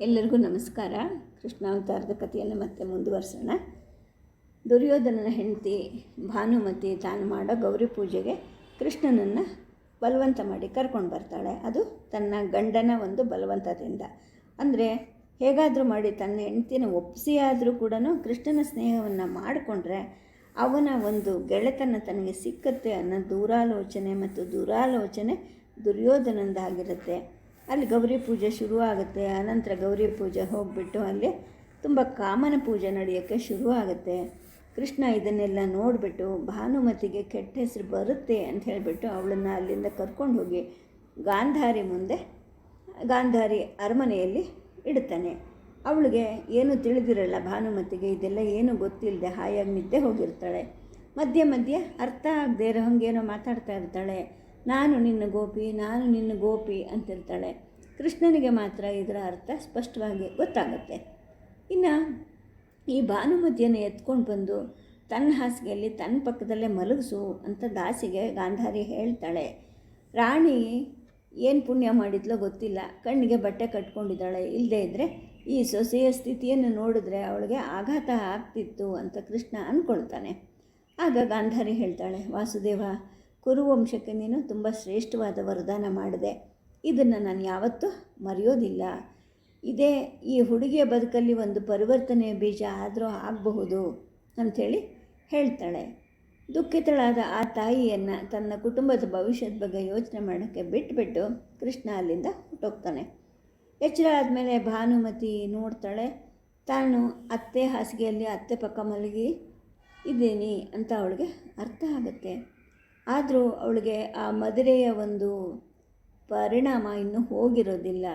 ಎಲ್ಲರಿಗೂ ನಮಸ್ಕಾರ. ಕೃಷ್ಣಾವತಾರದ ಕಥೆಯನ್ನು ಮತ್ತೆ ಮುಂದುವರಿಸೋಣ. ದುರ್ಯೋಧನನ ಹೆಂಡತಿ ಭಾನುಮತಿ ತಾನು ಮಾಡೋ ಗೌರಿ ಪೂಜೆಗೆ ಕೃಷ್ಣನನ್ನು ಬಲವಂತ ಮಾಡಿ ಕರ್ಕೊಂಡು ಬರ್ತಾಳೆ. ಅದು ತನ್ನ ಗಂಡನ ಒಂದು ಬಲವಂತದಿಂದ. ಅಂದರೆ ಹೇಗಾದರೂ ಮಾಡಿ ತನ್ನ ಹೆಂಡತಿನ ಒಪ್ಪಿಸಿ ಆದರೂ ಕೂಡ ಕೃಷ್ಣನ ಸ್ನೇಹವನ್ನು ಮಾಡಿಕೊಂಡ್ರೆ ಅವನ ಒಂದು ಗೆಳೆತನ ತನಗೆ ಸಿಕ್ಕತ್ತೆ ಅನ್ನೋ ದೂರಾಲೋಚನೆ ಮತ್ತು ದುರಾಲೋಚನೆ ದುರ್ಯೋಧನಂದಾಗಿರುತ್ತೆ. ಅಲ್ಲಿ ಗೌರಿ ಪೂಜೆ ಶುರುವಾಗುತ್ತೆ. ಆನಂತರ ಗೌರಿ ಪೂಜೆ ಹೋಗಿಬಿಟ್ಟು ಅಲ್ಲಿ ತುಂಬ ಕಾಮನ ಪೂಜೆ ನಡೆಯೋಕ್ಕೆ ಶುರುವಾಗುತ್ತೆ. ಕೃಷ್ಣ ಇದನ್ನೆಲ್ಲ ನೋಡಿಬಿಟ್ಟು ಭಾನುಮತಿಗೆ ಕೆಟ್ಟ ಹೆಸರು ಬರುತ್ತೆ ಅಂತ ಹೇಳಿಬಿಟ್ಟು ಅವಳನ್ನು ಅಲ್ಲಿಂದ ಕರ್ಕೊಂಡು ಹೋಗಿ ಗಾಂಧಾರಿ ಮುಂದೆ, ಗಾಂಧಾರಿ ಅರಮನೆಯಲ್ಲಿ ಇಡ್ತಾನೆ. ಅವಳಿಗೆ ಏನೂ ತಿಳಿದಿರಲ್ಲ ಭಾನುಮತಿಗೆ, ಇದೆಲ್ಲ ಏನೂ ಗೊತ್ತಿಲ್ಲದೆ ಹಾಯಾಗಿ ನಿದ್ದೆ ಹೋಗಿರ್ತಾಳೆ. ಮಧ್ಯೆ ಮಧ್ಯೆ ಅರ್ಥ ಆಗದೆ ಇರೋ ಹಂಗೇನೋ ಮಾತಾಡ್ತಾ ಇರ್ತಾಳೆ. ನಾನು ನಿನ್ನ ಗೋಪಿ, ನಾನು ನಿನ್ನ ಗೋಪಿ ಅಂತಿರ್ತಾಳೆ. ಕೃಷ್ಣನಿಗೆ ಮಾತ್ರ ಇದರ ಅರ್ಥ ಸ್ಪಷ್ಟವಾಗಿ ಗೊತ್ತಾಗುತ್ತೆ. ಇನ್ನು ಈ ಭಾನುಮತಿಯನ್ನು ಎತ್ಕೊಂಡು ಬಂದು ತನ್ನ ಹಾಸಿಗೆಯಲ್ಲಿ ತನ್ನ ಪಕ್ಕದಲ್ಲೇ ಮಲಗಿಸು ಅಂತ ದಾಸಿಗೆ ಗಾಂಧಾರಿ ಹೇಳ್ತಾಳೆ. ರಾಣಿ ಏನು ಪುಣ್ಯ ಮಾಡಿದ್ಲೋ ಗೊತ್ತಿಲ್ಲ. ಕಣ್ಣಿಗೆ ಬಟ್ಟೆ ಕಟ್ಕೊಂಡಿದ್ದಾಳೆ. ಇಲ್ಲದೇ ಇದ್ದರೆ ಈ ಸೊಸೆಯ ಸ್ಥಿತಿಯನ್ನು ನೋಡಿದ್ರೆ ಅವಳಿಗೆ ಆಘಾತ ಆಗ್ತಿತ್ತು ಅಂತ ಕೃಷ್ಣ ಅಂದ್ಕೊಳ್ತಾನೆ ಆಗ ಗಾಂಧಾರಿ ಹೇಳ್ತಾಳೆ, ವಾಸುದೇವ ಕುರುವಂಶಕ್ಕೆ ನೀನು ತುಂಬ ಶ್ರೇಷ್ಠವಾದ ವರದಾನ ಮಾಡಿದೆ. ಇದನ್ನು ನಾನು ಯಾವತ್ತೂ ಮರೆಯೋದಿಲ್ಲ. ಇದೇ ಈ ಹುಡುಗಿಯ ಬದುಕಲ್ಲಿ ಒಂದು ಪರಿವರ್ತನೆಯ ಬೀಜ ಆದರೂ ಆಗಬಹುದು ಅಂಥೇಳಿ ಹೇಳ್ತಾಳೆ. ದುಃಖಿತಳಾದ ಆ ತಾಯಿಯನ್ನು ತನ್ನ ಕುಟುಂಬದ ಭವಿಷ್ಯದ ಬಗ್ಗೆ ಯೋಚನೆ ಮಾಡೋಕ್ಕೆ ಬಿಟ್ಟುಬಿಟ್ಟು ಕೃಷ್ಣ ಅಲ್ಲಿಂದ ಹುಟ್ಟೋಗ್ತಾನೆ ಎಚ್ಚರ ಆದಮೇಲೆ ಭಾನುಮತಿ ನೋಡ್ತಾಳೆ. ತಾನು ಅತ್ತೆ ಹಾಸಿಗೆಯಲ್ಲಿ ಅತ್ತೆ ಪಕ್ಕ ಮಲಗಿ ಇದ್ದೀನಿ ಅಂತ ಅವಳಿಗೆ ಅರ್ಥ ಆಗುತ್ತೆ. ಆದರೂ ಅವಳಿಗೆ ಆ ಮದುವೆಯ ಒಂದು ಪರಿಣಾಮ ಇನ್ನೂ ಹೋಗಿರೋದಿಲ್ಲ.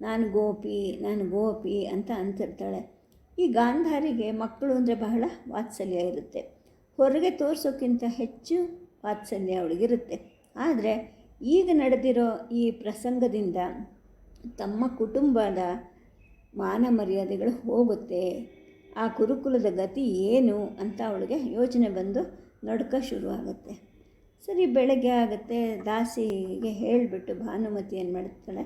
ನಾನು ಗೋಪಿ ನಾನು ಗೋಪಿ ಅಂತ ಅಂತಿರ್ತಾಳೆ. ಈ ಗಾಂಧಾರಿಗೆ ಮಕ್ಕಳು ಅಂದರೆ ಬಹಳ ವಾತ್ಸಲ್ಯ ಇರುತ್ತೆ. ಹೊರಗೆ ತೋರಿಸೋಕ್ಕಿಂತ ಹೆಚ್ಚು ವಾತ್ಸಲ್ಯ ಅವಳಿಗಿರುತ್ತೆ. ಆದರೆ ಈಗ ನಡೆದಿರೋ ಈ ಪ್ರಸಂಗದಿಂದ ತಮ್ಮ ಕುಟುಂಬದ ಮಾನ ಮರ್ಯಾದೆಗಳು ಹೋಗುತ್ತೆ. ಆ ಕುರುಕುಲದ ಗತಿ ಏನು ಅಂತ ಅವಳಿಗೆ ಯೋಚನೆ ಬಂದು ನಡ್ಕ ಶುರುವಾಗುತ್ತೆ. ಸರಿ, ಬೆಳಗ್ಗೆ ಆಗುತ್ತೆ. ದಾಸಿಗೆ ಹೇಳಿಬಿಟ್ಟು ಭಾನುಮತಿ ಏನು ಮಾಡ್ತಾಳೆ?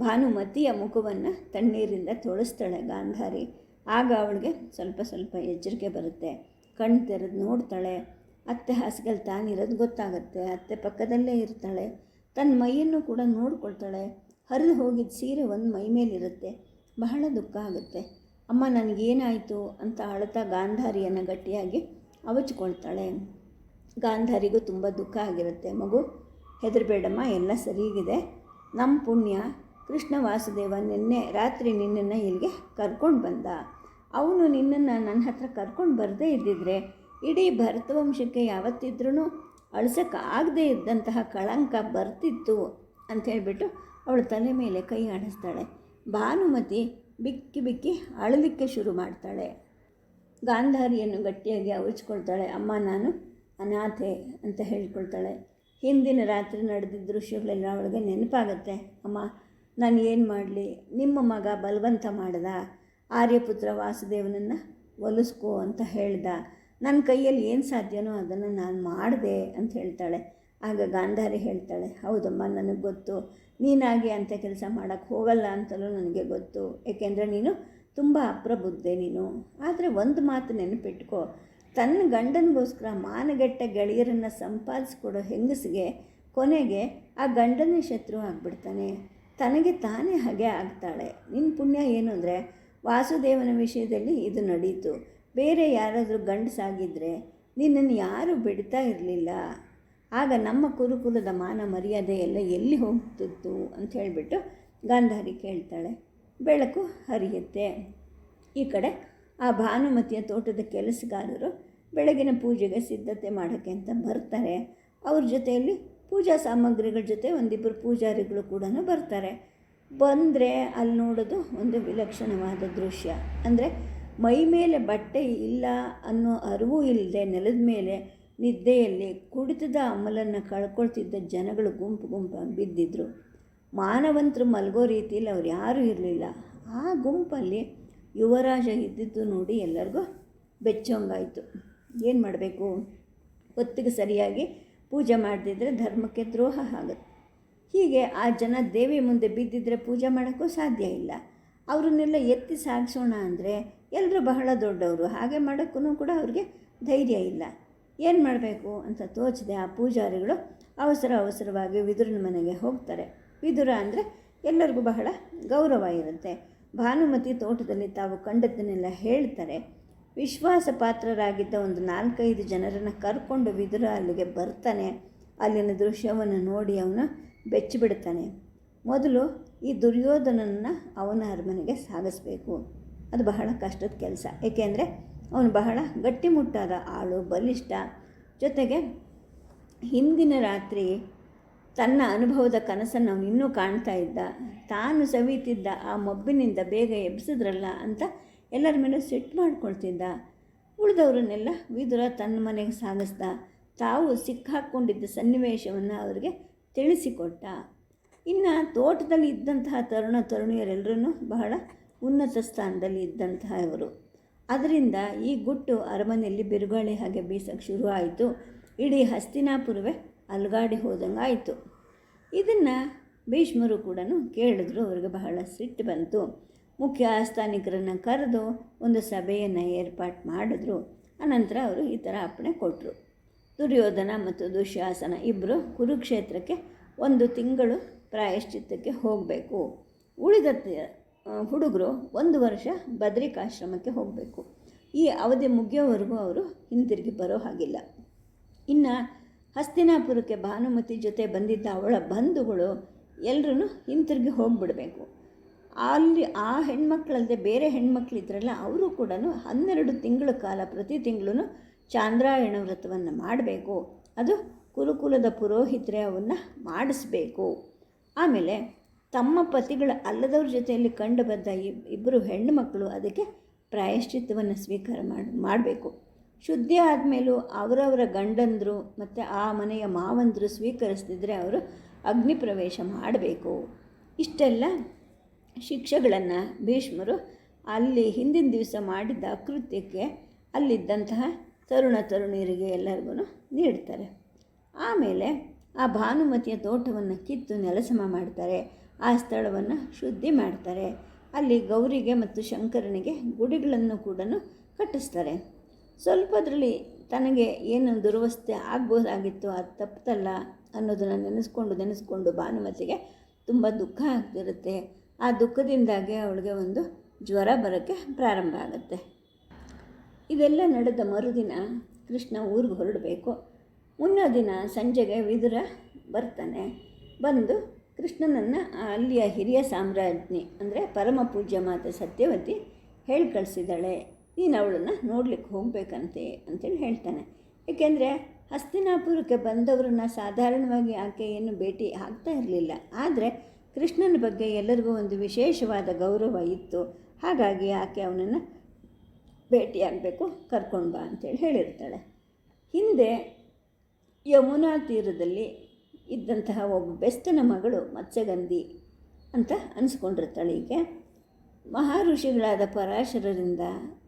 ಭಾನುಮತಿಯ ಮುಖವನ್ನು ತಣ್ಣೀರಿಂದ ತೊಳಸ್ತಾಳೆ ಗಾಂಧಾರಿ. ಆಗ ಅವಳಿಗೆ ಸ್ವಲ್ಪ ಸ್ವಲ್ಪ ಎಚ್ಚರಿಕೆ ಬರುತ್ತೆ. ಕಣ್ಣು ತೆರೆದು ನೋಡ್ತಾಳೆ. ಅತ್ತೆ ಹಾಸಿಗೆಲ್ ತಾನಿರೋದು ಗೊತ್ತಾಗುತ್ತೆ. ಅತ್ತೆ ಪಕ್ಕದಲ್ಲೇ ಇರ್ತಾಳೆ. ತನ್ನ ಮೈಯನ್ನು ಕೂಡ ನೋಡ್ಕೊಳ್ತಾಳೆ. ಹರಿದು ಹೋಗಿದ್ದ ಸೀರೆ ಒಂದು ಮೈ ಮೇಲಿರುತ್ತೆ. ಬಹಳ ದುಃಖ ಆಗುತ್ತೆ. ಅಮ್ಮ, ನನಗೇನಾಯಿತು? ಅಂತ ಅಳತಾ ಗಾಂಧಾರಿಯನ್ನು ಗಟ್ಟಿಯಾಗಿ ಅವಚ್ಕೊಳ್ತಾಳೆ. ಗಾಂಧಾರಿಗೂ ತುಂಬ ದುಃಖ ಆಗಿರುತ್ತೆ. ಮಗು, ಹೆದರಬೇಡಮ್ಮ, ಎಲ್ಲ ಸರಿಯಾಗಿದೆ. ನಮ್ಮ ಪುಣ್ಯ, ಕೃಷ್ಣ ವಾಸುದೇವ ನಿನ್ನೆ ರಾತ್ರಿ ನಿನ್ನನ್ನು ಇಲ್ಲಿಗೆ ಕರ್ಕೊಂಡು ಬಂದ. ಅವನು ನಿನ್ನನ್ನು ನನ್ನ ಹತ್ರ ಕರ್ಕೊಂಡು ಬರದೇ ಇದ್ದಿದ್ರೆ, ಇಡೀ ಭರತವಂಶಕ್ಕೆ ಯಾವತ್ತಿದ್ರೂ ಅಳ್ಸೋಕ್ಕಾಗದೇ ಇದ್ದಂತಹ ಕಳಂಕ ಬರ್ತಿತ್ತು ಅಂತ ಹೇಳಿಬಿಟ್ಟು ಅವಳ ತಲೆ ಮೇಲೆ ಕೈ ಆಡಿಸ್ತಾಳೆ. ಭಾನುಮತಿ ಬಿಕ್ಕಿ ಬಿಕ್ಕಿ ಅಳಲಿಕ್ಕೆ ಶುರು ಮಾಡ್ತಾಳೆ. ಗಾಂಧಾರಿಯನ್ನು ಗಟ್ಟಿಯಾಗಿ ಅವಚ್ಕೊಳ್ತಾಳೆ. ಅಮ್ಮ, ನಾನು ಅನಾಥೆ ಅಂತ ಹೇಳ್ಕೊಳ್ತಾಳೆ. ಹಿಂದಿನ ರಾತ್ರಿ ನಡೆದಿದ್ದ ದೃಶ್ಯಗಳೆಲ್ಲ ಅವಳಿಗೆ ನೆನಪಾಗುತ್ತೆ. ಅಮ್ಮ, ನಾನು ಏನು ಮಾಡಲಿ? ನಿಮ್ಮ ಮಗ ಬಲವಂತ ಮಾಡ್ದ? ಆರ್ಯಪುತ್ರ ವಾಸುದೇವನನ್ನು ಒಲಿಸ್ಕೋ ಅಂತ ಹೇಳ್ದ. ನನ್ನ ಕೈಯಲ್ಲಿ ಏನು ಸಾಧ್ಯನೋ ಅದನ್ನು ನಾನು ಮಾಡಿದೆ ಅಂತ ಹೇಳ್ತಾಳೆ. ಆಗ ಗಾಂಧಾರಿ ಹೇಳ್ತಾಳೆ, ಹೌದಮ್ಮ, ನನಗೆ ಗೊತ್ತು. ನೀನಾಗಿ ಅಂಥ ಕೆಲಸ ಮಾಡೋಕ್ಕೆ ಹೋಗಲ್ಲ ಅಂತಲೂ ನನಗೆ ಗೊತ್ತು. ಏಕೆಂದರೆ ನೀನು ತುಂಬ ಅಪ್ರಬುದ್ಧೆ ನೀನು. ಆದರೆ ಒಂದು ಮಾತು ನೆನಪಿಟ್ಕೋ. ತನ್ನ ಗಂಡನಿಗೋಸ್ಕರ ಮಾನಗೆಟ್ಟ ಗೆಳೆಯರನ್ನು ಸಂಪಾದಿಸ್ಕೊಡೋ ಹೆಂಗಸಿಗೆ ಕೊನೆಗೆ ಆ ಗಂಡನೇ ಶತ್ರು ಆಗಿಬಿಡ್ತಾನೆ. ತನಗೆ ತಾನೇ ಹಾಗೆ ಆಗ್ತಾಳೆ. ನಿನ್ನ ಪುಣ್ಯ ಏನು ಅಂದರೆ ವಾಸುದೇವನ ವಿಷಯದಲ್ಲಿ ಇದು ನಡೀತು. ಬೇರೆ ಯಾರಾದರೂ ಗಂಡಸಾಗಿದ್ದರೆ ನಿನ್ನನ್ನು ಯಾರೂ ಬಿಡ್ತಾ ಇರಲಿಲ್ಲ. ಆಗ ನಮ್ಮ ಕುರುಕುಲದ ಮಾನ ಮರ್ಯಾದೆ ಎಲ್ಲ ಎಲ್ಲಿ ಹೋಗ್ತಿತ್ತು ಅಂತ ಹೇಳಿಬಿಟ್ಟು ಗಾಂಧಾರಿ ಕೇಳ್ತಾಳೆ. ಬೆಳಕು ಹರಿಯುತ್ತೆ. ಈ ಕಡೆ ಆ ಭಾನುಮತಿಯ ತೋಟದ ಕೆಲಸಗಾರರು ಬೆಳಗಿನ ಪೂಜೆಗೆ ಸಿದ್ಧತೆ ಮಾಡೋಕ್ಕೆ ಅಂತ ಬರ್ತಾರೆ. ಅವ್ರ ಜೊತೆಯಲ್ಲಿ ಪೂಜಾ ಸಾಮಗ್ರಿಗಳ ಜೊತೆ ಒಂದಿಬ್ಬರು ಪೂಜಾರಿಗಳು ಕೂಡ ಬರ್ತಾರೆ. ಬಂದರೆ ಅಲ್ಲಿ ನೋಡೋದು ಒಂದು ವಿಲಕ್ಷಣವಾದ ದೃಶ್ಯ. ಅಂದರೆ ಮೈ ಮೇಲೆ ಬಟ್ಟೆ ಇಲ್ಲ ಅನ್ನೋ ಅರಿವು ಇಲ್ಲದೆ ನೆಲದ ಮೇಲೆ ನಿದ್ದೆಯಲ್ಲಿ ಕುಡಿತದ ಅಮಲನ್ನು ಕಳ್ಕೊಳ್ತಿದ್ದ ಜನಗಳು ಗುಂಪು ಗುಂಪಾಗಿ ಬಿದ್ದಿದ್ರು. ಮಾನವಂತರು ಮಲಗೋ ರೀತಿಯಲ್ಲಿ ಅವ್ರು ಯಾರೂ ಇರಲಿಲ್ಲ. ಆ ಗುಂಪಲ್ಲಿ ಯುವರಾಜ ಇದ್ದಿದ್ದು ನೋಡಿ ಎಲ್ಲರಿಗೂ ಬೆಚ್ಚೋಂಗಾಯಿತು. ಏನು ಮಾಡಬೇಕು? ಹೊತ್ತಿಗೆ ಸರಿಯಾಗಿ ಪೂಜೆ ಮಾಡದಿದ್ದರೆ ಧರ್ಮಕ್ಕೆ ದ್ರೋಹ ಆಗುತ್ತೆ. ಹೀಗೆ ಆ ಜನ ದೇವಿ ಮುಂದೆ ಬಿದ್ದಿದ್ರೆ ಪೂಜೆ ಮಾಡೋಕ್ಕೂ ಸಾಧ್ಯ ಇಲ್ಲ. ಅವರನ್ನೆಲ್ಲ ಎತ್ತಿ ಸಾಗಿಸೋಣ ಅಂದರೆ ಎಲ್ಲರೂ ಬಹಳ ದೊಡ್ಡವರು, ಹಾಗೆ ಮಾಡೋಕ್ಕೂ ಕೂಡ ಅವ್ರಿಗೆ ಧೈರ್ಯ ಇಲ್ಲ. ಏನು ಮಾಡಬೇಕು ಅಂತ ತೋಚದೆ ಆ ಪೂಜಾರಿಗಳು ಅವಸರ ಅವಸರವಾಗಿ ವಿದುರನ ಮನೆಗೆ ಹೋಗ್ತಾರೆ. ವಿದುರ ಅಂದರೆ ಎಲ್ಲರಿಗೂ ಬಹಳ ಗೌರವ ಇರುತ್ತೆ. ಭಾನುಮತಿ ತೋಟದಲ್ಲಿ ತಾವು ಕಂಡದ್ದನ್ನೆಲ್ಲ ಹೇಳ್ತಾರೆ. ವಿಶ್ವಾಸ ಪಾತ್ರರಾಗಿದ್ದ ಒಂದು ನಾಲ್ಕೈದು ಜನರನ್ನು ಕರ್ಕೊಂಡು ವಿದುರ ಅಲ್ಲಿಗೆ ಬರ್ತಾನೆ. ಅಲ್ಲಿನ ದೃಶ್ಯವನ್ನು ನೋಡಿ ಅವನು ಬೆಚ್ಚಿಬಿಡ್ತಾನೆ. ಮೊದಲು ಈ ದುರ್ಯೋಧನನ್ನು ಅವನ ಅರಮನೆಗೆ ಸಾಗಿಸ್ಬೇಕು. ಅದು ಬಹಳ ಕಷ್ಟದ ಕೆಲಸ. ಏಕೆಂದರೆ ಅವನು ಬಹಳ ಗಟ್ಟಿಮುಟ್ಟಾದ ಆಳು, ಬಲಿಷ್ಠ. ಜೊತೆಗೆ ಹಿಂದಿನ ರಾತ್ರಿ ತನ್ನ ಅನುಭವದ ಕನಸನ್ನು ಅವನು ಇನ್ನೂ ಕಾಣ್ತಾ ಇದ್ದ. ತಾನು ಸವಿತಿದ್ದ ಆ ಮಬ್ಬಿನಿಂದ ಬೇಗ ಎಬ್ಸಿದ್ರಲ್ಲ ಅಂತ ಎಲ್ಲರ ಮೇಲೆ ಸೆಟ್ ಮಾಡ್ಕೊಳ್ತಿದ್ದ. ಉಳಿದವರನ್ನೆಲ್ಲ ವಿದುರ ತನ್ನ ಮನೆಗೆ ಸಾಗಿಸ್ದ. ತಾವು ಸಿಕ್ಕಾಕ್ಕೊಂಡಿದ್ದ ಸನ್ನಿವೇಶವನ್ನು ಅವರಿಗೆ ತಿಳಿಸಿಕೊಟ್ಟ. ಇನ್ನು ತೋಟದಲ್ಲಿ ಇದ್ದಂತಹ ತರುಣ ತರುಣಿಯರೆಲ್ಲರೂ ಬಹಳ ಉನ್ನತ ಸ್ಥಾನದಲ್ಲಿ ಇದ್ದಂತಹ ಇವರು ಅದರಿಂದ ಈ ಗುಟ್ಟು ಅರಮನೆಯಲ್ಲಿ ಬಿರುಗಾಳಿ ಹಾಗೆ ಬೀಸಕ್ಕೆ ಶುರುವಾಯಿತು. ಇಡೀ ಹಸ್ತಿನಾಪುರವೇ ಅಲ್ಗಾಡಿ ಹೋದಂಗೆ ಆಯಿತು. ಇದನ್ನು ಭೀಷ್ಮರು ಕೂಡ ಕೇಳಿದ್ರು. ಅವ್ರಿಗೆ ಬಹಳ ಸಿಟ್ಟು ಬಂತು. ಮುಖ್ಯ ಆಸ್ಥಾನಿಕರನ್ನು ಕರೆದು ಒಂದು ಸಭೆಯನ್ನು ಏರ್ಪಾಟ್ ಮಾಡಿದ್ರು. ಅನಂತರ ಅವರು ಈ ಥರ ಅಪ್ಪಣೆ ಕೊಟ್ಟರು ದುರ್ಯೋಧನ ಮತ್ತು ದುಶ್ಯಾಸನ ಇಬ್ಬರು ಕುರುಕ್ಷೇತ್ರಕ್ಕೆ ಒಂದು ತಿಂಗಳು ಪ್ರಾಯಶ್ಚಿತ್ತಕ್ಕೆ ಹೋಗಬೇಕು. ಉಳಿದ ಹುಡುಗರು ಒಂದು ವರ್ಷ ಬದ್ರಿಕಾಶ್ರಮಕ್ಕೆ ಹೋಗಬೇಕು. ಈ ಅವಧಿ ಮುಗಿಯೋವರೆಗೂ ಅವರು ಹಿಂತಿರುಗಿ ಬರೋ ಹಾಗಿಲ್ಲ. ಇನ್ನು ಹಸ್ತಿನಾಪುರಕ್ಕೆ ಭಾನುಮತಿ ಜೊತೆ ಬಂದಿದ್ದ ಅವಳ ಬಂಧುಗಳು ಎಲ್ಲರೂ ಹಿಂತಿರುಗಿ ಹೋಗಿಬಿಡಬೇಕು. ಅಲ್ಲಿ ಆ ಹೆಣ್ಮಕ್ಳಲ್ಲದೆ ಬೇರೆ ಹೆಣ್ಮಕ್ಳಿದ್ರಲ್ಲ ಅವರು ಕೂಡ ಹನ್ನೆರಡು ತಿಂಗಳ ಕಾಲ ಪ್ರತಿ ತಿಂಗಳು ಚಾಂದ್ರಾಯಣ ವ್ರತವನ್ನು ಮಾಡಬೇಕು. ಅದು ಕುರುಕುಲದ ಪುರೋಹಿತರೆ ಅವನ್ನು ಮಾಡಿಸ್ಬೇಕು. ಆಮೇಲೆ ತಮ್ಮ ಪತಿಗಳ ಅಲ್ಲದವ್ರ ಜೊತೆಯಲ್ಲಿ ಕಂಡು ಬಂದ ಇಬ್ಬರು ಹೆಣ್ಣು ಮಕ್ಕಳು ಅದಕ್ಕೆ ಪ್ರಾಯಶ್ಚಿತ್ತವನ್ನು ಸ್ವೀಕಾರ ಮಾಡಿ, ಮಾಡಬೇಕು. ಶುದ್ಧಿ ಆದಮೇಲೂ ಅವರವರ ಗಂಡಂದರು ಮತ್ತು ಆ ಮನೆಯ ಮಾವಂದರು ಸ್ವೀಕರಿಸ್ತಿದ್ರೆ ಅವರು ಅಗ್ನಿ ಪ್ರವೇಶ ಮಾಡಬೇಕು. ಇಷ್ಟೆಲ್ಲ ಶಿಕ್ಷೆಗಳನ್ನು ಭೀಷ್ಮರು ಅಲ್ಲಿ ಹಿಂದಿನ ದಿವಸ ಮಾಡಿದ್ದ ಅಕೃತ್ಯಕ್ಕೆ ಅಲ್ಲಿದ್ದಂತಹ ತರುಣ ತರುಣಿಯರಿಗೆ ಎಲ್ಲರಿಗೂ ನೀಡ್ತಾರೆ. ಆಮೇಲೆ ಆ ಭಾನುಮತಿಯ ತೋಟವನ್ನು ಕಿತ್ತು ನೆಲಸಮ ಮಾಡ್ತಾರೆ. ಆ ಸ್ಥಳವನ್ನು ಶುದ್ಧಿ ಮಾಡ್ತಾರೆ. ಅಲ್ಲಿ ಗೌರಿಗೆ ಮತ್ತು ಶಂಕರನಿಗೆ ಗುಡಿಗಳನ್ನು ಕೂಡ ಕಟ್ಟಿಸ್ತಾರೆ. ಸ್ವಲ್ಪದರಲ್ಲಿ ತನಗೆ ಏನು ದುರವಸ್ಥೆ ಆಗ್ಬೋದಾಗಿತ್ತು ಅದು ತಪ್ಪಲ್ಲ ಅನ್ನೋದನ್ನು ನೆನೆಸ್ಕೊಂಡು ನೆನೆಸ್ಕೊಂಡು ಭಾನುಮತಿಗೆ ತುಂಬ ದುಃಖ ಆಗ್ತಿರುತ್ತೆ. ಆ ದುಃಖದಿಂದಾಗಿ ಅವಳಿಗೆ ಒಂದು ಜ್ವರ ಬರೋಕ್ಕೆ ಪ್ರಾರಂಭ ಆಗುತ್ತೆ. ಇದೆಲ್ಲ ನಡೆದ ಮರುದಿನ ಕೃಷ್ಣ ಊರಿಗೆ ಹೊರಡಬೇಕು. ಮುನ್ನ ದಿನ ಸಂಜೆಗೆ ವಿದುರ ಬರ್ತಾನೆ. ಬಂದು ಕೃಷ್ಣನನ್ನು ಅಲ್ಲಿಯ ಹಿರಿಯ ಸಾಮ್ರಾಜ್ಞಿ, ಅಂದರೆ ಪರಮ ಪೂಜ್ಯ ಮಾತೆ ಸತ್ಯವತಿ ಹೇಳಿ ಕಳಿಸಿದ್ದಾಳೆ ನೀನು ಅವಳನ್ನು ನೋಡ್ಲಿಕ್ಕೆ ಹೋಗಬೇಕಂತೆ ಅಂತೇಳಿ ಹೇಳ್ತಾನೆ. ಏಕೆಂದರೆ ಹಸ್ತಿನಾಪುರಕ್ಕೆ ಬಂದವರನ್ನ ಸಾಧಾರಣವಾಗಿ ಆಕೆ ಏನು ಭೇಟಿ ಆಗ್ತಾ ಇರಲಿಲ್ಲ. ಆದರೆ ಕೃಷ್ಣನ ಬಗ್ಗೆ ಎಲ್ಲರಿಗೂ ಒಂದು ವಿಶೇಷವಾದ ಗೌರವ ಇತ್ತು. ಹಾಗಾಗಿ ಆಕೆ ಅವನನ್ನು ಭೇಟಿಯಾಗಬೇಕು ಕರ್ಕೊಂಡು ಬಾ ಅಂತೇಳಿ ಹೇಳಿರ್ತಾಳೆ. ಹಿಂದೆ ಯಮುನಾ ತೀರದಲ್ಲಿ ಇದ್ದಂತಹ ಒಬ್ಬ ಬೆಸ್ತನ ಮಗಳು ಮತ್ಸ್ಯಗಂಧಿ ಅಂತ ಅನಿಸ್ಕೊಂಡಿರ್ತಾಳೆ ಈಗ ಮಹಾಋಷಿಗಳಾದ ಪರಾಶರರಿಂದ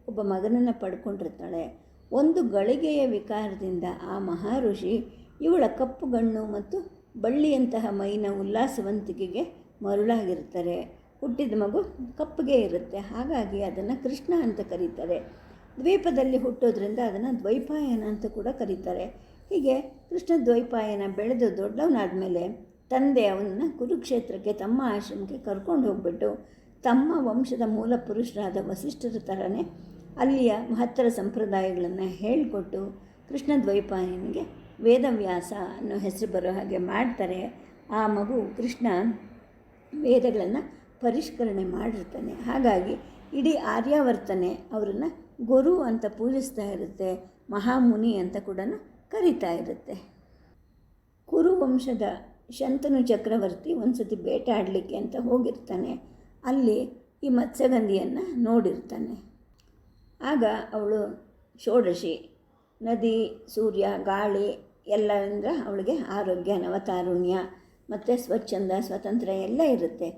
ಒಬ್ಬ ಮಗನನ್ನು ಪಡ್ಕೊಂಡಿರ್ತಾಳೆ. ಒಂದು ಗಳಿಗೆಯ ವಿಕಾರದಿಂದ ಆ ಮಹಾಋಷಿ ಇವಳ ಕಪ್ಪು ಗಣ್ಣು ಮತ್ತು ಬಳ್ಳಿಯಂತಹ ಮೈನ ಉಲ್ಲಾಸವಂತಿಕೆಗೆ ಮರುಳಾಗಿರ್ತಾರೆ ಹುಟ್ಟಿದ ಮಗು ಕಪ್ಪಗೆ ಇರುತ್ತೆ. ಹಾಗಾಗಿ ಅದನ್ನು ಕೃಷ್ಣ ಅಂತ ಕರೀತಾರೆ. ದ್ವೀಪದಲ್ಲಿ ಹುಟ್ಟೋದ್ರಿಂದ ಅದನ್ನು ದ್ವೈಪಾಯನ ಅಂತ ಕೂಡ ಕರೀತಾರೆ. ಹೀಗೆ ಕೃಷ್ಣ ದ್ವೈಪಾಯನ ಬೆಳೆದು ದೊಡ್ಡವನಾದ ಮೇಲೆ ತಂದೆ ಅವನನ್ನು ಕುರುಕ್ಷೇತ್ರಕ್ಕೆ ತಮ್ಮ ಆಶ್ರಮಕ್ಕೆ ಕರ್ಕೊಂಡು ಹೋಗ್ಬಿಟ್ಟು ತಮ್ಮ ವಂಶದ ಮೂಲ ಪುರುಷರಾದ ವಸಿಷ್ಠರ ಥರನೇ ಅಲ್ಲಿಯ ಮಹತ್ತರ ಸಂಪ್ರದಾಯಗಳನ್ನು ಹೇಳಿಕೊಟ್ಟು ಕೃಷ್ಣ ದ್ವೈಪಾಯನಿಗೆ ವೇದವ್ಯಾಸ ಅನ್ನೋ ಹೆಸರು ಬರೋ ಹಾಗೆ ಮಾಡ್ತಾರೆ. ಆ ಮಗು ಕೃಷ್ಣ ವೇದಗಳನ್ನು ಪರಿಷ್ಕರಣೆ ಮಾಡಿರ್ತಾನೆ. ಹಾಗಾಗಿ ಇಡೀ ಆರ್ಯಾವರ್ತನೆ ಅವರನ್ನು ಗುರು ಅಂತ ಪೂಜಿಸ್ತಾ ಇರುತ್ತೆ, ಮಹಾಮುನಿ ಅಂತ ಕೂಡ ಕರಿತಾ ಇರುತ್ತೆ. ಕುರುವಂಶದ ಶಂತನು ಚಕ್ರವರ್ತಿ ಒಂದು ಸತಿ ಬೇಟಾಡಲಿಕ್ಕೆ ಅಂತ ಹೋಗಿರ್ತಾನೆ. ಅಲ್ಲಿ ಈ ಮತ್ಸ್ಯಗಂಧಿಯನ್ನು ನೋಡಿರ್ತಾನೆ. ಆಗ ಅವಳು ಷೋಡಶಿ, ನದಿ, ಸೂರ್ಯ, ಗಾಳಿ ಎಲ್ಲರಿಂದ ಅವಳಿಗೆ ಆರೋಗ್ಯ, ನವತಾರುಣ್ಯ ಮತ್ತು ಸ್ವಚ್ಛಂದ, ಸ್ವತಂತ್ರ ಎಲ್ಲ ಇರುತ್ತೆ.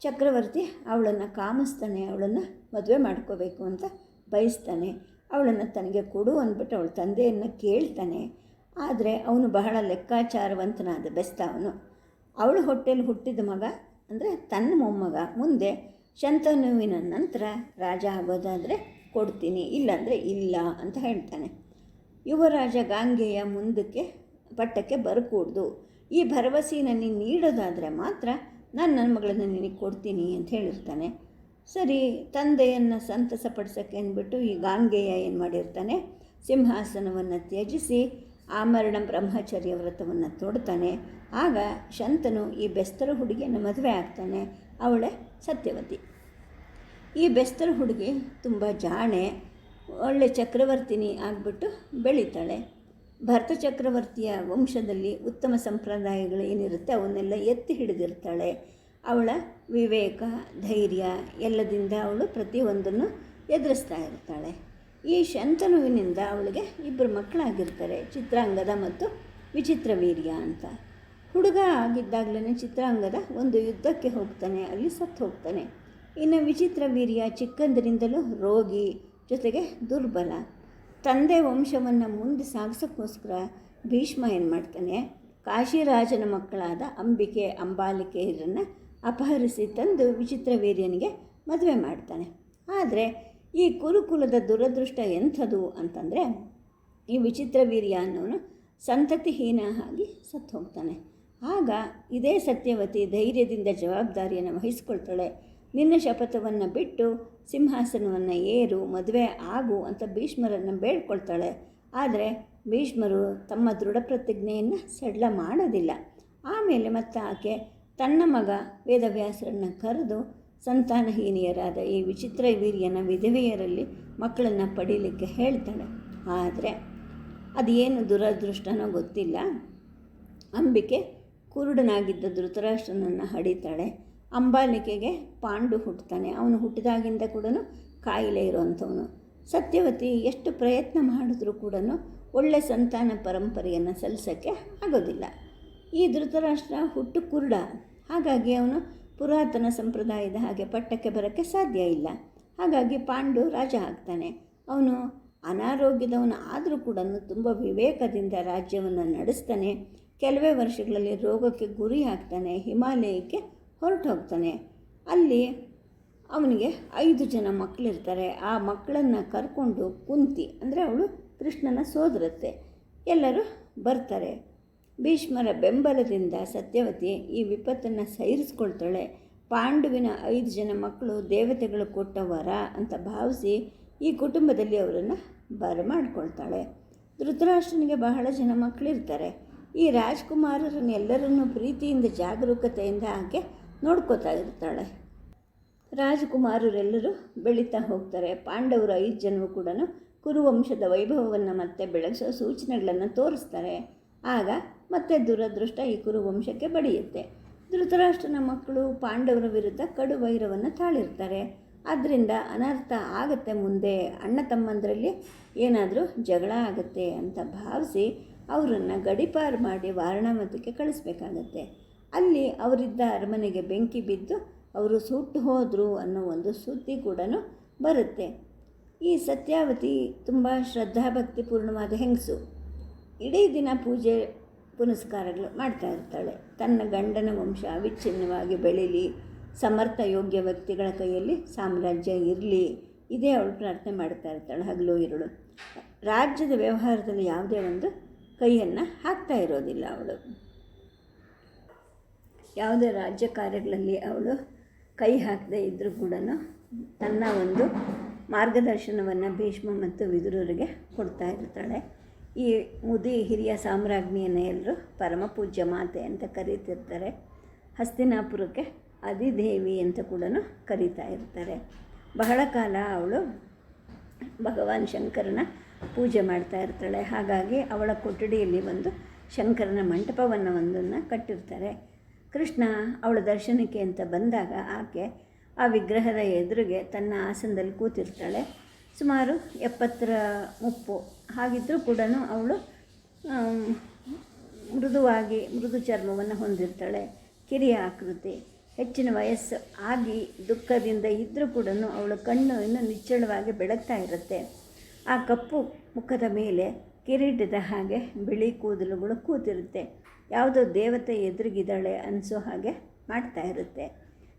ಚಕ್ರವರ್ತಿ ಅವಳನ್ನು ಕಾಮಿಸ್ತಾನೆ, ಅವಳನ್ನು ಮದುವೆ ಮಾಡ್ಕೋಬೇಕು ಅಂತ ಬಯಸ್ತಾನೆ. ಅವಳನ್ನು ತನಗೆ ಕೊಡು ಅಂದ್ಬಿಟ್ಟು ಅವಳ ತಂದೆಯನ್ನು ಕೇಳ್ತಾನೆ. ಆದರೆ ಅವನು ಬಹಳ ಲೆಕ್ಕಾಚಾರವಂತನಾದ ಬೆಸ್ತ ಅವನು. ಅವಳು ಹೊಟ್ಟೆಯಲ್ಲಿ ಹುಟ್ಟಿದ ಮಗ ಅಂದರೆ ತನ್ನ ಮೊಮ್ಮಗ. ಮುಂದೆ ಶಂತನುವಿನ ನಂತರ ರಾಜ ಆಗೋದಾದರೆ ಕೊಡ್ತೀನಿ, ಇಲ್ಲಾಂದರೆ ಇಲ್ಲ ಅಂತ ಹೇಳ್ತಾನೆ. ಯುವರಾಜ ಗಾಂಗೆಯ ಮುಂದಕ್ಕೆ, ಪಟ್ಟಕ್ಕೆ ಬರಕೂಡ್ದು. ಈ ಭರವಸೆ ನೀನು ನೀಡೋದಾದರೆ ಮಾತ್ರ ನಾನು ನನ್ನ ಮಗಳನ್ನು ನಿನಗೆ ಕೊಡ್ತೀನಿ ಅಂತ ಹೇಳಿರ್ತಾನೆ. ಸರಿ, ತಂದೆಯನ್ನು ಸಂತಸಪಡಿಸೋಕೆ ಅಂದ್ಬಿಟ್ಟು ಈ ಗಾಂಗೆಯ ಏನು ಮಾಡಿರ್ತಾನೆ, ಸಿಂಹಾಸನವನ್ನು ತ್ಯಜಿಸಿ ಆಮರಣ ಬ್ರಹ್ಮಚರ್ಯ ವ್ರತವನ್ನು ತೊಡ್ತಾನೆ. ಆಗ ಶಂತನು ಈ ಬೆಸ್ತರ ಹುಡುಗಿಯನ್ನು ಮದುವೆ ಆಗ್ತಾನೆ, ಅವಳೆ ಸತ್ಯವತಿ. ಈ ಬೆಸ್ತರ ಹುಡುಗಿ ತುಂಬ ಜಾಣೆ, ಒಳ್ಳೆ ಚಕ್ರವರ್ತಿನಿ ಆಗಿಬಿಟ್ಟು ಬೆಳೀತಾಳೆ. ಭರತ ಚಕ್ರವರ್ತಿಯ ವಂಶದಲ್ಲಿ ಉತ್ತಮ ಸಂಪ್ರದಾಯಗಳು ಏನಿರುತ್ತೆ ಅವನ್ನೆಲ್ಲ ಎತ್ತಿ ಹಿಡಿದಿರ್ತಾಳೆ. ಅವಳ ವಿವೇಕ, ಧೈರ್ಯ ಎಲ್ಲದಿಂದ ಅವಳು ಪ್ರತಿಯೊಂದನ್ನು ಎದುರಿಸ್ತಾ ಇರ್ತಾಳೆ. ಈ ಶಂತನುವಿನಿಂದ ಅವಳಿಗೆ ಇಬ್ಬರು ಮಕ್ಕಳಾಗಿರ್ತಾರೆ, ಚಿತ್ರಾಂಗದ ಮತ್ತು ವಿಚಿತ್ರವೀರ್ಯ ಅಂತ. ಹುಡುಗ ಆಗಿದ್ದಾಗಲೇ ಚಿತ್ರಾಂಗದ ಒಂದು ಯುದ್ಧಕ್ಕೆ ಹೋಗ್ತಾನೆ, ಅಲ್ಲಿ ಸತ್ತು ಹೋಗ್ತಾನೆ. ಇನ್ನು ವಿಚಿತ್ರವೀರ್ಯ ಚಿಕ್ಕಂದಿನಿಂದಲೂ ರೋಗಿ ಜೊತೆಗೆ ದುರ್ಬಲ. ತಂದೆ ವಂಶವನ್ನು ಮುಂದೆ ಸಾಗಿಸೋಕ್ಕೋಸ್ಕರ ಭೀಷ್ಮ ಏನು ಮಾಡ್ತಾನೆ, ಕಾಶಿರಾಜನ ಮಕ್ಕಳಾದ ಅಂಬಿಕೆ ಅಂಬಾಲಿಕೆ ಇದರನ್ನು ಅಪಹರಿಸಿ ತಂದು ವಿಚಿತ್ರವೀರ್ಯನಿಗೆ ಮದುವೆ ಮಾಡ್ತಾನೆ. ಆದರೆ ಈ ಕುರುಕುಲದ ದುರದೃಷ್ಟ ಎಂಥದು ಅಂತಂದರೆ ಈ ವಿಚಿತ್ರ ವೀರ್ಯ ಅನ್ನೋನು ಸಂತತಿಹೀನ ಆಗಿ ಸತ್ತು ಹೋಗ್ತಾನೆ ಆಗ ಇದೇ ಸತ್ಯವತಿ ಧೈರ್ಯದಿಂದ ಜವಾಬ್ದಾರಿಯನ್ನು ವಹಿಸ್ಕೊಳ್ತಾಳೆ. ನಿನ್ನ ಶಪಥವನ್ನು ಬಿಟ್ಟು ಸಿಂಹಾಸನವನ್ನು ಏರು, ಮದುವೆ ಆಗು ಅಂತ ಭೀಷ್ಮರನ್ನು ಬೇಡ್ಕೊಳ್ತಾಳೆ. ಆದರೆ ಭೀಷ್ಮರು ತಮ್ಮ ದೃಢ ಪ್ರತಿಜ್ಞೆಯನ್ನು ಸಡ್ಲ ಮಾಡೋದಿಲ್ಲ. ಆಮೇಲೆ ಮತ್ತೆ ಆಕೆ ತನ್ನ ಮಗ ವೇದವ್ಯಾಸರನ್ನು ಕರೆದು ಸಂತಾನಹೀನಿಯರಾದ ಈ ವಿಚಿತ್ರ ವೀರ್ಯನ ವಿಧವೆಯರಲ್ಲಿ ಮಕ್ಕಳನ್ನು ಪಡೀಲಿಕ್ಕೆ ಹೇಳ್ತಾಳೆ. ಆದರೆ ಅದೇನು ದುರದೃಷ್ಟನೋ ಗೊತ್ತಿಲ್ಲ. ಅಂಬಿಕೆ ಕುರುಡನಾಗಿದ್ದ ಧೃತರಾಷ್ಟ್ರನನ್ನು ಹಡಿತಾಳೆ. ಅಂಬಾಲಿಕೆಗೆ ಪಾಂಡು ಹುಟ್ಟುತ್ತಾನೆ ಅವನು ಹುಟ್ಟಿದಾಗಿಂದ ಕೂಡ ಕಾಯಿಲೆ ಇರುವಂಥವನು. ಸತ್ಯವತಿ ಎಷ್ಟು ಪ್ರಯತ್ನ ಮಾಡಿದ್ರೂ ಕೂಡ ಒಳ್ಳೆ ಸಂತಾನ ಪರಂಪರೆಯನ್ನು ಸಲ್ಲಿಸೋಕ್ಕೆ ಆಗೋದಿಲ್ಲ. ಈ ಧೃತರಾಷ್ಟ್ರ ಹುಟ್ಟು ಕುರುಡ. ಹಾಗಾಗಿ ಅವನು ಪುರಾತನ ಸಂಪ್ರದಾಯದ ಹಾಗೆ ಪಟ್ಟಕ್ಕೆ ಬರೋಕ್ಕೆ ಸಾಧ್ಯ ಇಲ್ಲ. ಹಾಗಾಗಿ ಪಾಂಡು ರಾಜ ಆಗ್ತಾನೆ. ಅವನು ಅನಾರೋಗ್ಯದವನು ಆದರೂ ಕೂಡ ತುಂಬ ವಿವೇಕದಿಂದ ರಾಜ್ಯವನ್ನು ನಡೆಸ್ತಾನೆ. ಕೆಲವೇ ವರ್ಷಗಳಲ್ಲಿ ರೋಗಕ್ಕೆ ಗುರಿ ಹಾಕ್ತಾನೆ, ಹಿಮಾಲಯಕ್ಕೆ ಹೊರಟು ಹೋಗ್ತಾನೆ ಅಲ್ಲಿ ಅವನಿಗೆ ಐದು ಜನ ಮಕ್ಕಳಿರ್ತಾರೆ ಆ ಮಕ್ಕಳನ್ನು ಕರ್ಕೊಂಡು ಕುಂತಿ, ಅಂದರೆ ಅವಳು ಕೃಷ್ಣನ ಸೋದರತ್ತೆ. ಎಲ್ಲರೂ ಬರ್ತಾರೆ. ಭೀಷ್ಮರ ಬೆಂಬಲದಿಂದ ಸತ್ಯವತಿ ಈ ವಿಪತ್ತನ್ನು ಸಹಿರಿಸ್ಕೊಳ್ತಾಳೆ. ಪಾಂಡುವಿನ ಐದು ಜನ ಮಕ್ಕಳು ದೇವತೆಗಳು ಕೊಟ್ಟ ವರ ಅಂತ ಭಾವಿಸಿ ಈ ಕುಟುಂಬದಲ್ಲಿ ಅವರನ್ನು ಬರಮಾಡ್ಕೊಳ್ತಾಳೆ ಧೃತರಾಷ್ಟ್ರನಿಗೆ ಬಹಳ ಜನ ಮಕ್ಕಳಿರ್ತಾರೆ. ಈ ರಾಜ್ಕುಮಾರರನ್ನೆಲ್ಲರನ್ನೂ ಪ್ರೀತಿಯಿಂದ ಜಾಗರೂಕತೆಯಿಂದ ಆಕೆ ನೋಡ್ಕೋತಾ ಇರ್ತಾಳೆ. ರಾಜಕುಮಾರರೆಲ್ಲರೂ ಬೆಳೀತಾ ಹೋಗ್ತಾರೆ. ಪಾಂಡವರು ಐದು ಜನರು ಕೂಡ ಕುರುವಂಶದ ವೈಭವವನ್ನು ಮತ್ತೆ ಬೆಳೆಸೋ ಸೂಚನೆಗಳನ್ನು ತೋರಿಸ್ತಾರೆ. ಆಗ ಮತ್ತೆ ದುರದೃಷ್ಟ ಈ ಕುರುವಂಶಕ್ಕೆ ಬಡಿಯುತ್ತೆ. ಧೃತರಾಷ್ಟ್ರನ ಮಕ್ಕಳು ಪಾಂಡವರ ವಿರುದ್ಧ ಕಡು ವೈರವನ್ನು ತಾಳಿರ್ತಾರೆ. ಆದ್ದರಿಂದ ಅನರ್ಥ ಆಗುತ್ತೆ ಮುಂದೆ, ಅಣ್ಣ ತಮ್ಮಂದರಲ್ಲಿ ಏನಾದರೂ ಜಗಳ ಆಗುತ್ತೆ ಅಂತ ಭಾವಿಸಿ ಅವರನ್ನು ಗಡಿಪಾರು ಮಾಡಿ ವಾರಣಾವತಿಗೆ ಕಳಿಸ್ಬೇಕಾಗತ್ತೆ. ಅಲ್ಲಿ ಅವರಿದ್ದ ಅರಮನೆಗೆ ಬೆಂಕಿ ಬಿದ್ದು ಅವರು ಸುಟ್ಟು ಹೋದರು ಅನ್ನೋ ಒಂದು ಸುದ್ದಿ ಕೂಡ ಬರುತ್ತೆ. ಈ ಸತ್ಯಾವತಿ ತುಂಬ ಶ್ರದ್ಧಾಭಕ್ತಿಪೂರ್ಣವಾದ ಹೆಂಗಸು. ಇಡೀ ದಿನ ಪೂಜೆ ಪುನಸ್ಕಾರಗಳು ಮಾಡ್ತಾ ಇರ್ತಾಳೆ. ತನ್ನ ಗಂಡನ ವಂಶ ಅವಿಚ್ಛಿನ್ನವಾಗಿ ಬೆಳೀಲಿ. ಸಮರ್ಥ ಯೋಗ್ಯ ವ್ಯಕ್ತಿಗಳ ಕೈಯಲ್ಲಿ ಸಾಮ್ರಾಜ್ಯ ಇರಲಿ. ಇದೇ ಅವಳು ಪ್ರಾರ್ಥನೆ ಮಾಡ್ತಾ ಇರ್ತಾಳೆ, ಹಗಲು ಇರುಳು. ರಾಜ್ಯದ ವ್ಯವಹಾರದಲ್ಲಿ ಯಾವುದೇ ಒಂದು ಕೈಯನ್ನು ಹಾಕ್ತಾ ಇರೋದಿಲ್ಲ ಅವಳು. ಯಾವುದೇ ರಾಜ್ಯ ಕಾರ್ಯಗಳಲ್ಲಿ ಅವಳು ಕೈ ಹಾಕದೇ ಇದ್ದರೂ ಕೂಡ ತನ್ನ ಒಂದು ಮಾರ್ಗದರ್ಶನವನ್ನು ಭೀಷ್ಮ ಮತ್ತು ವಿದುರರಿಗೆ ಕೊಡ್ತಾ ಇರ್ತಾಳೆ. ಈ ಮುದಿ ಹಿರಿಯ ಸಾಮ್ರಾಜ್ಞಿಯನ್ನು ಎಲ್ಲರೂ ಪರಮಪೂಜ್ಯ ಮಾತೆ ಅಂತ ಕರೀತಿರ್ತಾರೆ. ಹಸ್ತಿನಾಪುರಕ್ಕೆ ಅದಿದೇವಿ ಅಂತ ಕೂಡ ಕರೀತಾ ಇರ್ತಾರೆ. ಬಹಳ ಕಾಲ ಅವಳು ಭಗವಾನ್ ಶಂಕರನ ಪೂಜೆ ಮಾಡ್ತಾ ಇರ್ತಾಳೆ. ಹಾಗಾಗಿ ಅವಳ ಕೊಠಡಿಯಲ್ಲಿ ಒಂದು ಶಂಕರನ ಮಂಟಪವನ್ನು ಒಂದನ್ನು ಕಟ್ಟಿರ್ತಾರೆ. ಕೃಷ್ಣ ಅವಳ ದರ್ಶನಕ್ಕೆ ಅಂತ ಬಂದಾಗ ಆಕೆ ಆ ವಿಗ್ರಹದ ಎದುರಿಗೆ ತನ್ನ ಆಸನದಲ್ಲಿ ಕೂತಿರ್ತಾಳೆ. ಸುಮಾರು ಎಪ್ಪತ್ತರ ಮುಪ್ಪು ಹಾಗಿದ್ದರೂ ಕೂಡ ಅವಳು ಮೃದುವಾಗಿ ಮೃದು ಚರ್ಮವನ್ನು ಹೊಂದಿರ್ತಾಳೆ. ಕಿರಿಯ ಆಕೃತಿ. ಹೆಚ್ಚಿನ ವಯಸ್ಸು ಆಗಿ ದುಃಖದಿಂದ ಇದ್ದರೂ ಕೂಡ ಅವಳ ಕಣ್ಣು ಇನ್ನೂ ನಿಚ್ಚಳವಾಗಿ ಬೆಳಗ್ತಾ ಇರುತ್ತೆ. ಆ ಕಪ್ಪು ಮುಖದ ಮೇಲೆ ಕಿರೀಟದ ಹಾಗೆ ಬಿಳಿ ಕೂದಲುಗಳು ಕೂತಿರುತ್ತೆ. ಯಾವುದೋ ದೇವತೆ ಎದುರಿಗಿದ್ದಾಳೆ ಅನಿಸೋ ಹಾಗೆ ಮಾಡ್ತಾ ಇರುತ್ತೆ.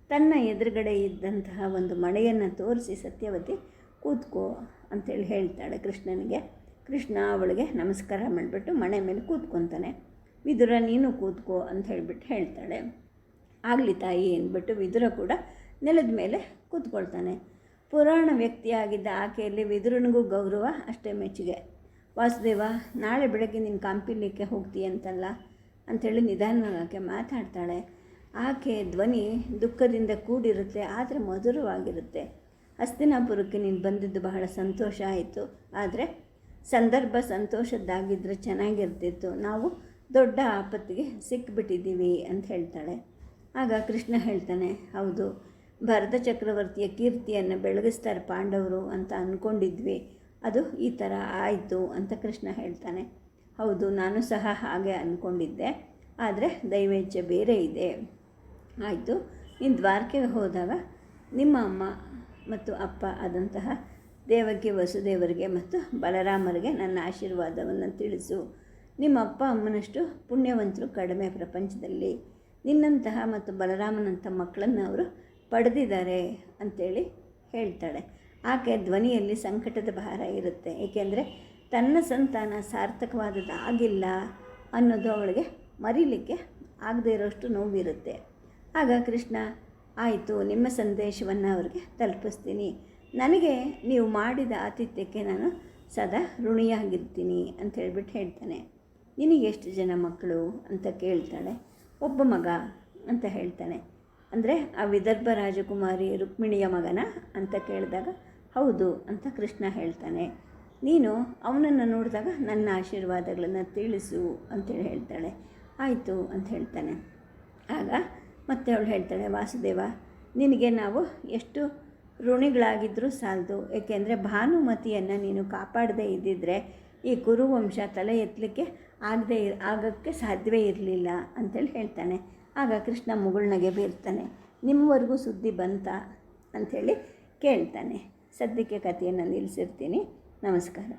ತನ್ನ ಎದುರುಗಡೆ ಇದ್ದಂತಹ ಒಂದು ಮಳೆಯನ್ನು ತೋರಿಸಿ ಸತ್ಯವತಿ ಕೂತ್ಕೋ ಅಂತೇಳಿ ಹೇಳ್ತಾಳೆ ಕೃಷ್ಣನಿಗೆ. ಕೃಷ್ಣ ಅವಳಿಗೆ ನಮಸ್ಕಾರ ಮಾಡಿಬಿಟ್ಟು ಮಣೆ ಮೇಲೆ ಕೂತ್ಕೊತಾನೆ. ವಿದುರ, ನೀನು ಕೂತ್ಕೋ ಅಂತ ಹೇಳಿಬಿಟ್ಟು ಹೇಳ್ತಾಳೆ. ಆಗಲಿ ತಾಯಿ ಅಂದ್ಬಿಟ್ಟು ವಿದುರ ಕೂಡ ನೆಲದ ಮೇಲೆ ಕೂತ್ಕೊಳ್ತಾನೆ. ಪುರಾಣ ವ್ಯಕ್ತಿಯಾಗಿದ್ದ ಆಕೆಯಲ್ಲಿ ವಿದುರನಿಗೂ ಗೌರವ ಅಷ್ಟೇ ಮೆಚ್ಚುಗೆ. ವಾಸುದೇವ, ನಾಳೆ ಬೆಳಗ್ಗೆ ನೀನು ಕಾಂಪಿಲಿಕ್ಕೆ ಹೋಗ್ತೀಯಂತಲ್ಲ ಅಂಥೇಳಿ ನಿಧಾನವಾಗಿ ಆಕೆ ಮಾತಾಡ್ತಾಳೆ. ಆಕೆ ಧ್ವನಿ ದುಃಖದಿಂದ ಕೂಡಿರುತ್ತೆ, ಆದರೆ ಮಧುರವಾಗಿರುತ್ತೆ. ಹಸ್ತಿನಾಪುರಕ್ಕೆ ನೀನು ಬಂದಿದ್ದು ಬಹಳ ಸಂತೋಷ ಆಯಿತು. ಆದರೆ ಸಂದರ್ಭ ಸಂತೋಷದ್ದಾಗಿದ್ದರೆ ಚೆನ್ನಾಗಿರ್ತಿತ್ತು. ನಾವು ದೊಡ್ಡ ಆಪತ್ತಿಗೆ ಸಿಕ್ಕಿಬಿಟ್ಟಿದ್ದೀವಿ ಅಂತ ಹೇಳ್ತಾಳೆ. ಆಗ ಕೃಷ್ಣ ಹೇಳ್ತಾನೆ, ಹೌದು, ಭರತ ಚಕ್ರವರ್ತಿಯ ಕೀರ್ತಿಯನ್ನು ಬೆಳಗಿಸ್ತಾರೆ ಪಾಂಡವರು ಅಂತ ಅಂದ್ಕೊಂಡಿದ್ವಿ. ಅದು ಈ ಥರ ಆಯಿತು ಅಂತ ಕೃಷ್ಣ ಹೇಳ್ತಾನೆ. ಹೌದು, ನಾನು ಸಹ ಹಾಗೆ ಅಂದ್ಕೊಂಡಿದ್ದೆ, ಆದರೆ ದೈವೇಚ್ಛ ಬೇರೆ ಇದೆ. ಆಯಿತು, ನೀನು ದ್ವಾರಕೆಗೆ ಹೋದಾಗ ನಿಮ್ಮ ಅಮ್ಮ ಮತ್ತು ಅಪ್ಪ ಆದಂತಹ ದೇವಕ್ಕೆ ವಸುದೇವರಿಗೆ ಮತ್ತು ಬಲರಾಮರಿಗೆ ನನ್ನ ಆಶೀರ್ವಾದವನ್ನು ತಿಳಿಸು. ನಿಮ್ಮ ಅಪ್ಪ ಅಮ್ಮನಷ್ಟು ಪುಣ್ಯವಂತರು ಕಡಿಮೆ ಪ್ರಪಂಚದಲ್ಲಿ. ನಿನ್ನಂತಹ ಮತ್ತು ಬಲರಾಮನಂಥ ಮಕ್ಕಳನ್ನು ಅವರು ಪಡೆದಿದ್ದಾರೆ ಅಂಥೇಳಿ ಹೇಳ್ತಾಳೆ. ಆಕೆ ಧ್ವನಿಯಲ್ಲಿ ಸಂಕಟದ ಭಾರ ಇರುತ್ತೆ. ಏಕೆಂದರೆ ತನ್ನ ಸಂತಾನ ಸಾರ್ಥಕವಾದದ್ದಾಗಿಲ್ಲ ಅನ್ನೋದು ಅವಳಿಗೆ ಮರೀಲಿಕ್ಕೆ ಆಗದೇ ಇರೋಷ್ಟು ನೋವಿರುತ್ತೆ. ಆಗ ಕೃಷ್ಣ ಆಯಿತು, ನಿಮ್ಮ ಸಂದೇಶವನ್ನು ಅವ್ರಿಗೆ ತಲುಪಿಸ್ತೀನಿ. ನನಗೆ ನೀವು ಮಾಡಿದ ಆತಿಥ್ಯಕ್ಕೆ ನಾನು ಸದಾ ಋಣಿಯಾಗಿರ್ತೀನಿ ಅಂತ ಹೇಳ್ಬಿಟ್ಟು ಹೇಳ್ತಾನೆ. ನಿನಗೆ ಎಷ್ಟು ಜನ ಮಕ್ಕಳು ಅಂತ ಕೇಳ್ತಾಳೆ. ಒಬ್ಬ ಮಗ ಅಂತ ಹೇಳ್ತಾನೆ. ಅಂದರೆ ಆ ವಿದರ್ಭ ರಾಜಕುಮಾರಿ ರುಕ್ಮಿಣಿಯ ಮಗನ ಅಂತ ಕೇಳಿದಾಗ, ಹೌದು ಅಂತ ಕೃಷ್ಣ ಹೇಳ್ತಾನೆ. ನೀನು ಅವನನ್ನು ನೋಡಿದಾಗ ನನ್ನ ಆಶೀರ್ವಾದಗಳನ್ನು ತಿಳಿಸು ಅಂತೇಳಿ ಹೇಳ್ತಾಳೆ. ಆಯಿತು ಅಂತ ಹೇಳ್ತಾನೆ. ಆಗ ಮತ್ತೆ ಅವಳು ಹೇಳ್ತಾಳೆ, ವಾಸುದೇವ, ನಿನಗೆ ನಾವು ಎಷ್ಟು ಋಣಿಗಳಾಗಿದ್ದರೂ ಸಾಲದು. ಏಕೆಂದರೆ ಭಾನುಮತಿಯನ್ನು ನೀನು ಕಾಪಾಡದೇ ಇದ್ದಿದ್ದರೆ ಈ ಕುರುವಂಶ ತಲೆ ಎತ್ತಲಿಕ್ಕೆ ಆಗದೆ ಆಗೋಕ್ಕೆ ಸಾಧ್ಯವೇ ಇರಲಿಲ್ಲ, ಅಂತೇಳಿ ಹೇಳ್ತಾನೆ. ಆಗ ಕೃಷ್ಣ ಮುಗುಳ್ನಗೆ ಬೀರ್ತಾನೆ, ನಿಮ್ಮವರೆಗೂ ಸುದ್ದಿ ಬಂತ? ಅಂಥೇಳಿ ಕೇಳ್ತಾನೆ. ಸದ್ಯಕ್ಕೆ ಕಥೆಯನ್ನು ನಿಲ್ಲಿಸಿರ್ತೀನಿ ನಮಸ್ಕಾರ.